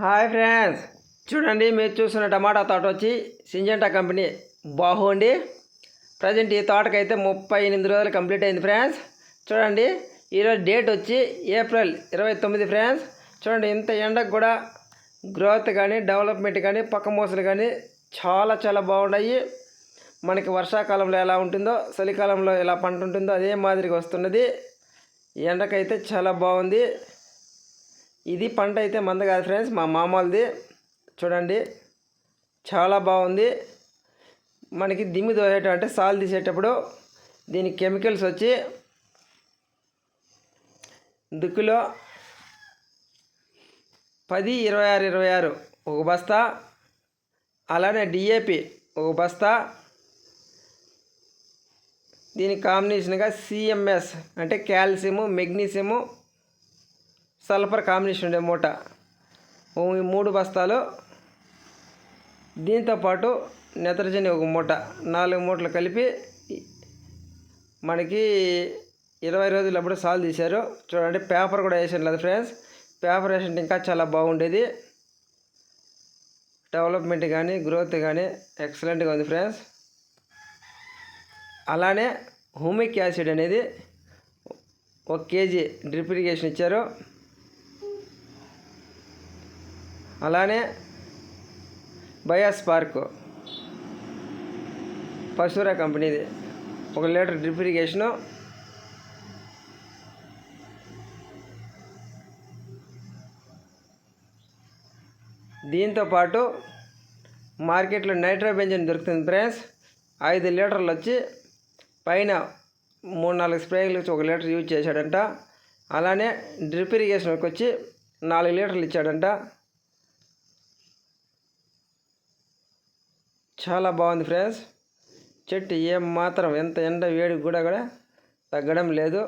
Hi friends. చూడండి మీరు చూసిన టమాటా తోట వచ్చి సింజంటా కంపెనీ బాగుండి ప్రజెంట్ ఈ తోటకైతే ముప్పై ఎనిమిది రోజులు కంప్లీట్ అయింది ఫ్రెండ్స్. చూడండి ఈరోజు డేట్ వచ్చి ఏప్రిల్ ఇరవై తొమ్మిది ఫ్రెండ్స్. చూడండి ఇంత ఎండకు కూడా గ్రోత్ కానీ డెవలప్మెంట్ కానీ పక్క మూసలు కానీ చాలా చాలా బాగున్నాయి. మనకి వర్షాకాలంలో ఎలా ఉంటుందో చలికాలంలో ఎలా పంట ఉంటుందో అదే మాదిరిగా వస్తున్నది. ఎండకైతే చాలా బాగుంది. ఇది పంట అయితే మంద కాదు ఫ్రెండ్స్ మా మామూలుది. చూడండి చాలా బాగుంది. మనకి దిమ్మి దోసేటం అంటే సాల్ తీసేటప్పుడు దీనికి కెమికల్స్ వచ్చి దుక్కులో పది ఇరవై ఆరు ఇరవై ఆరు ఒక బస్తా అలానే డిఏపి ఒక బస్తా. దీనికి కాంబినేషన్గా సిఎంఎస్ అంటే కాల్షియము మెగ్నీషియము సల్ఫర్ కాంబినేషన్ ఉండే మూట. ఈ మూడు బస్తాలు. దీంతోపాటు నెత్రజని ఒక మూట. నాలుగు మూటలు కలిపి మనకి ఇరవై రోజులు అప్పుడు సాల్ తీశారు. చూడండి పేపర్ కూడా వేసాను లేదు ఫ్రెండ్స్. పేపర్ వేసింటే ఇంకా చాలా బాగుండేది. డెవలప్మెంట్ కానీ గ్రోత్ కానీ ఎక్సలెంట్గా ఉంది ఫ్రెండ్స్. అలానే హూమిక్ యాసిడ్ అనేది ఒక కేజీ డ్రిప్ ఇరిగేషన్ ఇచ్చారు. అలానే బయాస్ పార్క్ పశువురా కంపెనీది ఒక లీటర్ డ్రిప్ ఇరిగేషను దీంతో పాటు మార్కెట్లో నైట్రోబెంజన్ దొరుకుతుంది ఫ్రెండ్స్. ఐదు లీటర్లు వచ్చి పైన మూడు నాలుగు స్ప్రేలు వచ్చి ఒక లీటర్ యూజ్ చేశాడంట. అలానే డ్రిప్ ఇరిగేషన్కి వచ్చి నాలుగు లీటర్లు ఇచ్చాడంట. చాలా బాగుంది ఫ్రెండ్స్. చెట్టు ఏం మాత్రం ఎంత ఎండ వేడికి కూడా కూడా తగ్గడం లేదు.